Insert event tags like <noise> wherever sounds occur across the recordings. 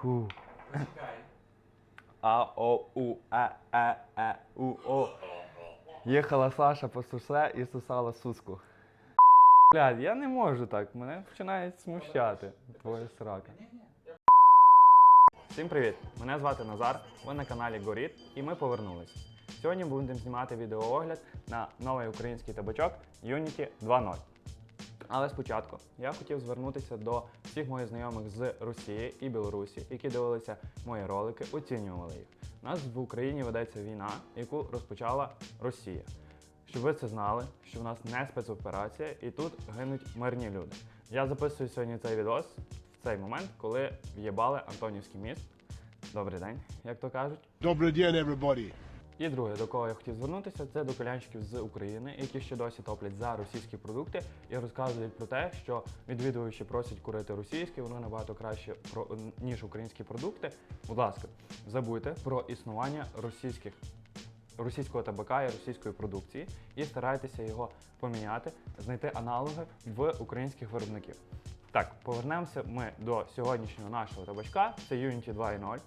Фу. А, О, У, Е, Е, Е, У, О. Їхала Саша по сусе і сусала суску. Блядь, я не можу так, мене починає смущати твоя срака. Всім привіт! Мене звати Назар, ви на каналі Горіт і ми повернулися. Сьогодні будемо знімати відеоогляд на новий український табачок Unity 2.0. Але спочатку я хотів звернутися до всіх моїх знайомих з Росії і Білорусі, які дивилися мої ролики, оцінювали їх. У нас в Україні ведеться війна, яку розпочала Росія. Щоб ви це знали, що в нас не спецоперація і тут гинуть мирні люди. Я записую сьогодні цей відос в цей момент, коли в'єбали Антонівський міст. Добрий день, як то кажуть. Добрый день, everybody. І друге, до кого я хотів звернутися, це до колянчиків з України, які ще досі топлять за російські продукти і розказують про те, що відвідувачі просять курити російські, воно набагато краще ніж українські продукти. Будь ласка, забудьте про існування російських російського табака і російської продукції і старайтеся його поміняти, знайти аналоги в українських виробників. Так, повернемося ми до сьогоднішнього нашого табачка. Це Unity 2.0.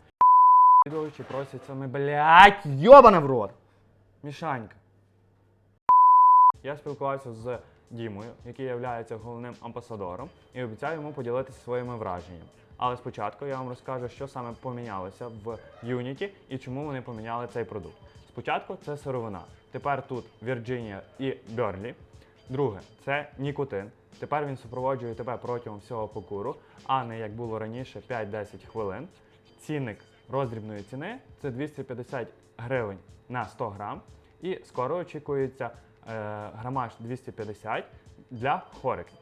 Відвідувачі просять саме, блядь, йобана в рот! Мішанька. Я спілкувався з Дімою, який є головним амбасадором, і обіцяю йому поділитися своїми враженнями. Але спочатку я вам розкажу, що саме помінялося в Unity і чому вони поміняли цей продукт. Спочатку це сировина. Тепер тут Вірджинія і Берлі. Друге це нікотин. Тепер він супроводжує тебе протягом всього покуру, а не як було раніше 5-10 хвилин. Цінник роздрібної ціни це 250 гривень на 100 грам. І скоро очікується е, грамаж 250 для хориків.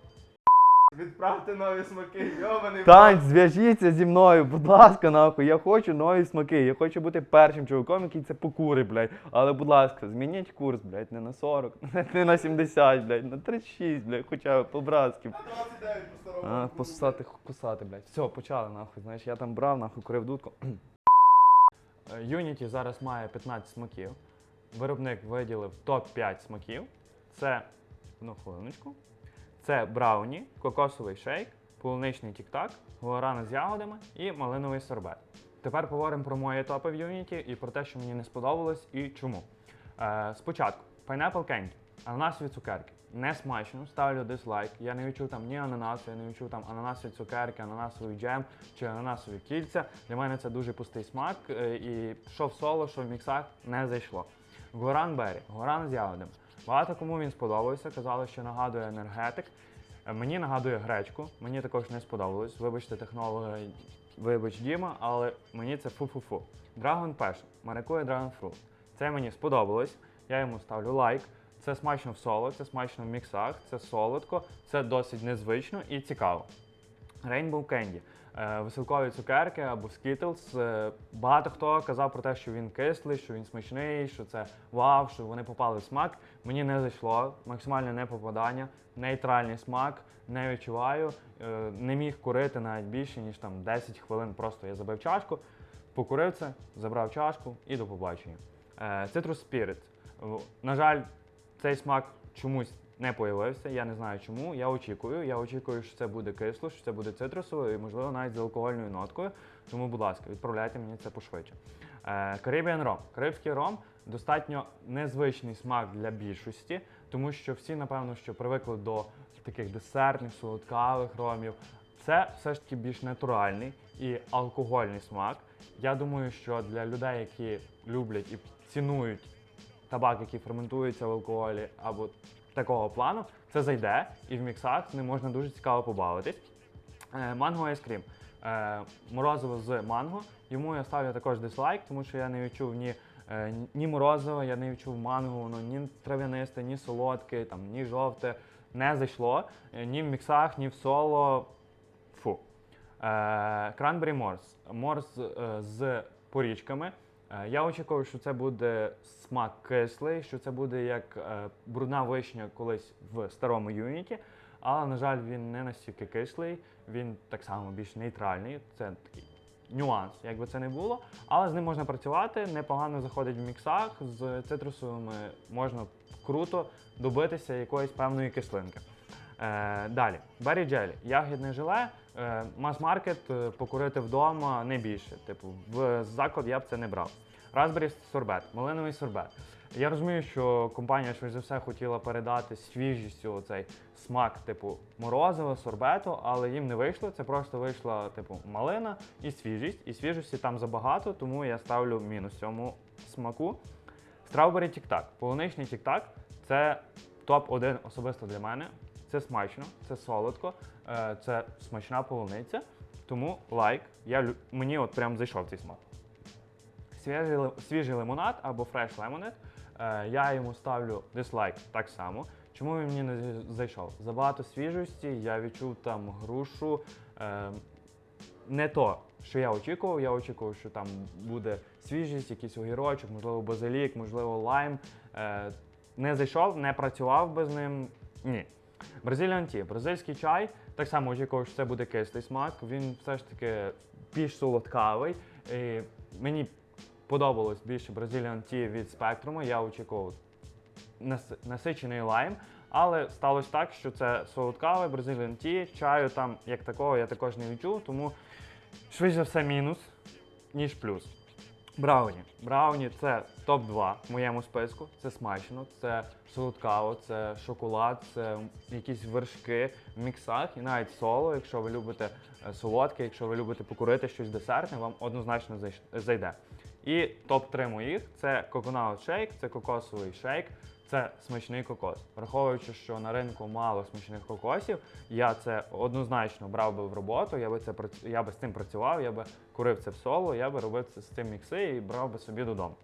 Відправте нові смаки, йобаний. Тань, зв'яжіться зі мною, будь ласка, нахуй. Я хочу нові смаки. Я хочу бути першим чуваком, який це покурить, блядь. Але, будь ласка, змініть курс, блядь, не на 40, <laughs> не на 70, блядь, на 36, блядь, хоча б по-братськи. 29 по старому. А, кусати, блядь. Все, почали, нахуй. Знаєш, я там брав, нахуй, курив дудку. <clears throat> Е, Unity зараз має 15 смаків. Виробник виділив топ-5 смаків. Це, ну, хвилиночку. Це брауні, кокосовий шейк, полуничний тік-так, гуарана з ягодами і малиновий сорбет. Тепер поговоримо про мої топи в Unity і про те, що мені не сподобалось і чому. Е, спочатку, Pineapple Candy, ананасові цукерки. Не смачно, ставлю дизлайк. Я не відчув там ні ананасу, я не відчув там ананасові цукерки, ананасовий джем чи ананасові кільця. Для мене це дуже пустий смак. е, І що в соло, що в міксах не зайшло. Горан Бері, горан з ягодами. Багато кому він сподобався, казали, що нагадує енергетик. Е, Мені нагадує гречку, мені також не сподобалось. Вибачте, технологи, вибач Діма, але мені це фу-фу-фу. Dragon Passion, маракує Dragon Fruit. Це мені сподобалось. Я йому ставлю лайк. Це смачно в соло, це смачно в міксах, це солодко, це досить незвично і цікаво. Rainbow Candy. Е, Веселкові цукерки або Skittles. Е, Багато хто казав про те, що він кислий, що він смачний, що це вау, що вони попали в смак. Мені не зайшло, максимальне непопадання, нейтральний смак, не відчуваю. Е, Не міг курити навіть більше, ніж там 10 хвилин. Просто я забив чашку, покурив це, забрав чашку і до побачення. Citrus Spirit. На жаль, цей смак чомусь не появився. Я не знаю чому. Я очікую. Я очікую, що це буде кисло, що це буде цитрусово і, можливо, навіть з алкогольною ноткою. Тому, будь ласка, відправляйте мені це пошвидше. Е, Caribbean Rum. Карибський ром достатньо незвичний смак для більшості, тому що всі, напевно, що привикли до таких десертних, солодкавих ромів. Це все ж таки більш натуральний і алкогольний смак. Я думаю, що для людей, які люблять і цінують табак, який ферментується в алкоголі або такого плану, це зайде і в міксах не можна дуже цікаво побавитись. Е, Манго айскрім. Е, Морозиво з манго. Йому я ставлю також дизлайк, тому що я не відчув ні, е, ні морозива, я не відчув манго, воно ні трав'янисте, ні солодке, там, ні жовте. Не зайшло. Ні в міксах, ні в соло. Фу. Кранбері морс. Морс з порічками. Е, Я очікував, що це буде смак кислий, що це буде як е, брудна вишня колись в старому юніті. Але, на жаль, він не настільки кислий, він так само більш нейтральний. Це такий нюанс, як би це не було. Але з ним можна працювати, непогано заходить в міксах. З цитрусовими можна круто добитися якоїсь певної кислинки. Е, далі, Беррі Джелі, ягідне желе, мас-маркет, е, покурити вдома не більше. Типу, в заклад я б це не брав. Raspberry сорбет, малиновий сорбет. Я розумію, що компанія швидше за все хотіла передати свіжістю цей смак, типу морозива, сорбету, але їм не вийшло. Це просто вийшла типу малина і свіжість. І свіжості там забагато, тому я ставлю мінус цьому смаку. Strawberry тік-так. Полуничний тік-так це топ-1 особисто для мене. Це смачно, це солодко, е, це смачна полуниця. Тому лайк. Я, мені от прям зайшов цей смак. Свіжий, свіжий лимонад або фреш лемонад. Е, я йому ставлю дизлайк так само. Чому він мені не зайшов? Забагато свіжості, я відчув там грушу. Е, не то, що я очікував. Я очікував, що там буде свіжість, якийсь огірочок, можливо, базилік, можливо, лайм. Е, не зайшов, не працював без ним. Ні. Brazilian Tea, бразильський чай. Так само очікував, що це буде кислий смак. Він все ж таки більш солодкавий. І мені подобалось більше Brazilian Tea від спектруму. Я очікував насичений лайм. Але сталося так, що це солодкавий Brazilian Tea, чаю там як такого я також не відчув, тому швидше за все мінус, ніж плюс. Брауні. Брауні це топ-2 в моєму списку. Це смачно, це солодкаво, це шоколад, це якісь вершки в міксах і навіть соло, якщо ви любите е, солодке, якщо ви любите покурити щось десертне, вам однозначно зайде. І топ-3 моїх це коконаут шейк, це кокосовий шейк, це смачний кокос. Враховуючи, що на ринку мало смачних кокосів, я це однозначно брав би в роботу, я би, це, я би з цим працював, я би курив це в соло, я би робив це з цим мікси і брав би собі додому.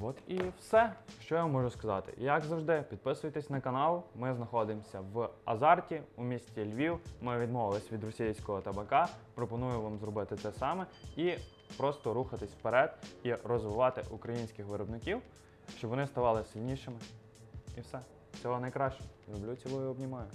От і все, що я можу сказати. Як завжди, підписуйтесь на канал. Ми знаходимося в Азарті у місті Львів. Ми відмовились від російського табака. Пропоную вам зробити це саме і просто рухатись вперед і розвивати українських виробників, щоб вони ставали сильнішими. І все. Всього найкраще. Люблю, цілую, обнімаю.